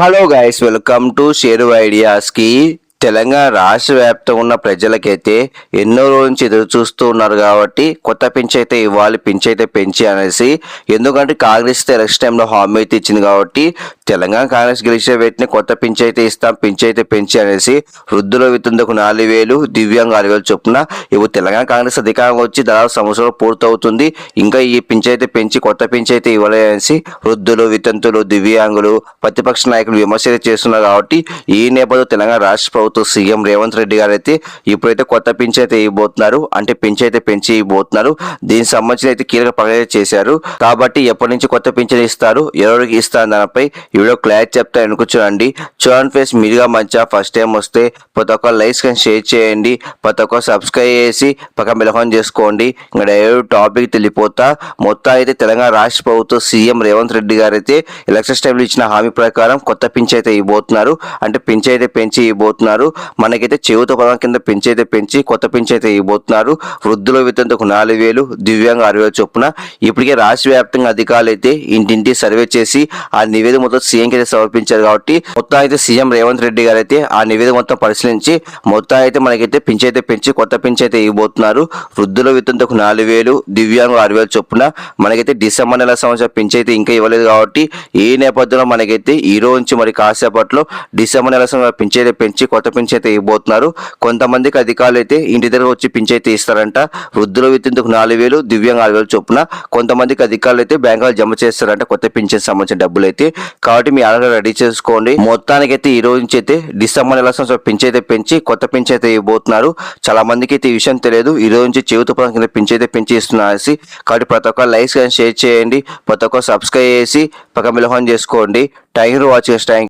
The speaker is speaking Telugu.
Hello guys welcome to share ఐడియాస్కి Telangana రాష్ట్ర వ్యాప్తంగా ఉన్న ప్రజలకైతే ఎన్నో రోజు నుంచి ఎదురు చూస్తూ ఉన్నారు కాబట్టి కొత్త పింఛ్ అయితే ఇవ్వాలి పింఛ్ అయితే పెంచి అనేసి. ఎందుకంటే కాంగ్రెస్ ఎలక్షన్ టైంలో హామీ అయితే ఇచ్చింది కాబట్టి తెలంగాణ కాంగ్రెస్ గెలిచిన వ్యక్తిని కొత్త పింఛ్ అయితే ఇస్తాం పింఛ్ అయితే పెంచి అనేసి వృద్ధుల వితందుకు నాలుగు వేలు దివ్యాంగ ఆరు వేలు చొప్పున ఇప్పుడు తెలంగాణ కాంగ్రెస్ అధికారం వచ్చి దాదాపు సంవత్సరం పూర్తవుతుంది. ఇంకా ఈ పింఛ్ అయితే పెంచి కొత్త పింఛ్ అయితే ఇవ్వాలి అనేసి వృద్ధులు వితంతులు దివ్యాంగులు ప్రతిపక్ష నాయకులు విమర్శలు చేస్తున్నారు కాబట్టి ఈ నేపథ్యంలో తెలంగాణ రాష్ట్ర ప్రభుత్వం సీఎం రేవంత్ రెడ్డి గారు అయితే ఇప్పుడైతే కొత్త పింఛ్ అయితే ఇవ్వబోతున్నారు. అంటే పింఛ్ అయితే పెంచి ఇవ్వబోతున్నారు. దీనికి సంబంధించి అయితే కీలక ప్రకటన చేశారు. కాబట్టి ఎప్పటి నుంచి కొత్త పింఛన్ ఇస్తారు? ఎవరికి ఇస్తారు దానిపై వీడియో క్లారిటీ చెప్తా వెనుక చూడండి ఫేస్ మీరుగా మంచిగా ఫస్ట్ టైం వస్తే ప్రతి ఒక్క లైక్స్ కానీ షేర్ చేయండి. ప్రతి ఒక్క సబ్స్క్రైబ్ చేసి పక్కన బిలహం చేసుకోండి. ఇంకా డైరెక్ట్ టాపిక్ తెలిపోతా మొత్తం అయితే తెలంగాణ రాష్ట్ర ప్రభుత్వం సీఎం రేవంత్ రెడ్డి గారు అయితే ఎలక్షన్స్ టైంలో ఇచ్చిన హామీ ప్రకారం కొత్త పింఛ్ అయితే ఇవ్వబోతున్నారు. అంటే పింఛ్ అయితే పెంచి ఇవ్వబోతున్నారు. మనకైతే చెవుతో పదం కింద పింఛ్ అయితే పెంచి కొత్త పింఛ్ అయితే ఇవ్వబోతున్నారు. వృద్ధుల వితంతకు నాలుగు వేలు దివ్యాంగ అరవై చొప్పున ఇప్పటికే రాష్ట్ర వ్యాప్తంగా అధికారులు అయితే ఇంటింటి సర్వే చేసి ఆ నివేదిక మొత్తం సీఎంకి అయితే సమర్పించారు కాబట్టి మొత్తం అయితే సీఎం రేవంత్ రెడ్డి గారు అయితే ఆ నివేదిక మొత్తం పరిశీలించి మొత్తం అయితే మనకైతే పింఛ్ అయితే పెంచి కొత్త పింఛ్ అయితే ఇవ్వబోతున్నారు. వృద్ధుల వితంతకు నాలుగు వేలు దివ్యాంగ ఆరు వేలు చొప్పున మనకైతే డిసెంబర్ నెల సంవత్సరం పింఛ్ అయితే ఇంకా ఇవ్వలేదు కాబట్టి ఈ నేపథ్యంలో మనకైతే ఈ రోజు నుంచి మరి కాసేపట్లో డిసెంబర్ నెల సంవత్సరం పింఛ్ అయితే పెంచి కొత్త పింఛ్ అయితే ఇవ్వబోతున్నారు. కొంతమందికి అధికారులు అయితే ఇంటి దగ్గర వచ్చి పింఛ్ అయితే ఇస్తారంట. వృద్ధుల వితంతకు నాలుగు వేలు దివ్యాంగ ఆరు వేలు చొప్పున కొంతమందికి అధికారులు అయితే బ్యాంకులు జమ చేస్తారంట కొత్త పింఛన్ సంబంధించిన డబ్బులు అయితే. కాబట్టి మీ ఆధార్ రెడీ చేసుకోండి. మొత్తానికి అయితే ఈ రోజు నుంచి అయితే డిసెంబర్ నెల సంవత్సరం పింఛ్ అయితే పెంచి కొత్త పింఛ్ అయితే ఇవ్వబోతున్నారు. చాలా మందికి అయితే ఈ విషయం తెలియదు. ఈ రోజు నుంచి చేయుత పథకం కింద పింఛ్ అయితే పెంచి ఇస్తున్నారు కాబట్టి ప్రతి ఒక్క లైక్స్ కానీ షేర్ చేయండి. ప్రతి ఒక్క సబ్స్క్రైబ్ చేసి పక్క మిలహం చేసుకోండి. టైం వాచ్ చేసి